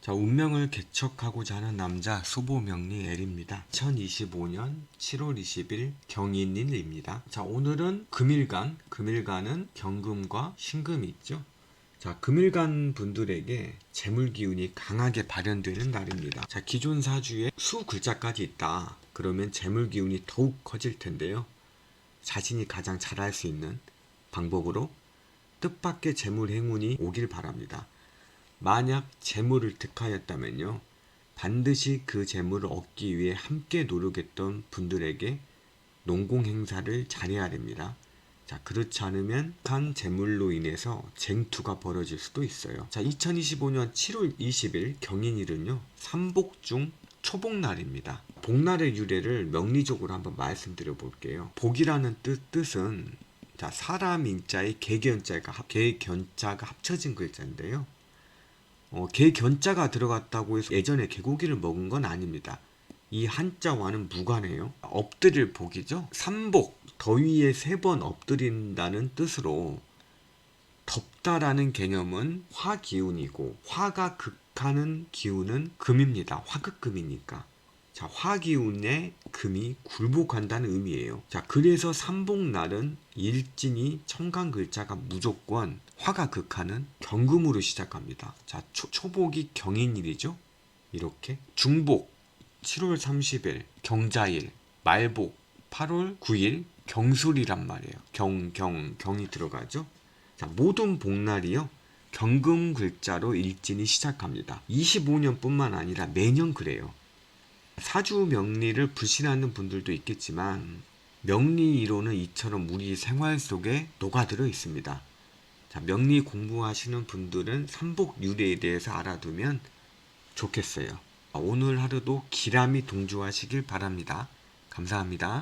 자, 운명을 개척하고자 하는 남자 수보명리 L입니다. 2025년 7월 20일 경인일입니다. 자, 오늘은 금일간, 금일간은 경금과 신금이 있죠. 자, 금일간 분들에게 재물 기운이 강하게 발현되는 날입니다. 자, 기존 사주에 수 글자까지 있다. 그러면 재물 기운이 더욱 커질 텐데요. 자신이 가장 잘할 수 있는 방법으로 뜻밖의 재물 행운이 오길 바랍니다. 만약 재물을 득하였다면요. 반드시 그 재물을 얻기 위해 함께 노력했던 분들에게 농공 행사를 잘해야 됩니다. 자, 그렇지 않으면 한 재물로 인해서 쟁투가 벌어질 수도 있어요. 자, 2025년 7월 20일 경인일은요. 삼복 중 초복날입니다. 복날의 유래를 명리적으로 한번 말씀드려 볼게요. 복이라는 뜻, 뜻은 자, 사람 인자의 개견자가 합- 개견자가 합쳐진 글자인데요. 어, 개 견자가 들어갔다고 해서 예전에 개고기를 먹은 건 아닙니다. 이 한자와는 무관해요. 엎드릴 복이죠. 삼복, 더위에 세 번 엎드린다는 뜻으로 덥다라는 개념은 화 기운이고 화가 극하는 기운은 금입니다. 화극금이니까. 자, 화 기운에 금이 굴복한다는 의미예요. 자, 그래서 삼복날은 일진이 청강 글자가 무조건 화가 극하는 경금으로 시작합니다. 자, 초, 초복이 경인일이죠. 이렇게 중복 7월 30일 경자일, 말복 8월 9일 경술이란 말이에요. 경, 경, 경이 들어가죠. 자, 모든 복날이요. 경금 글자로 일진이 시작합니다. 25년뿐만 아니라 매년 그래요. 사주 명리를 불신하는 분들도 있겠지만 명리 이론은 이처럼 우리 생활 속에 녹아들어 있습니다. 자, 명리 공부하시는 분들은 삼복 유래에 대해서 알아두면 좋겠어요. 오늘 하루도 기람이 동조하시길 바랍니다. 감사합니다.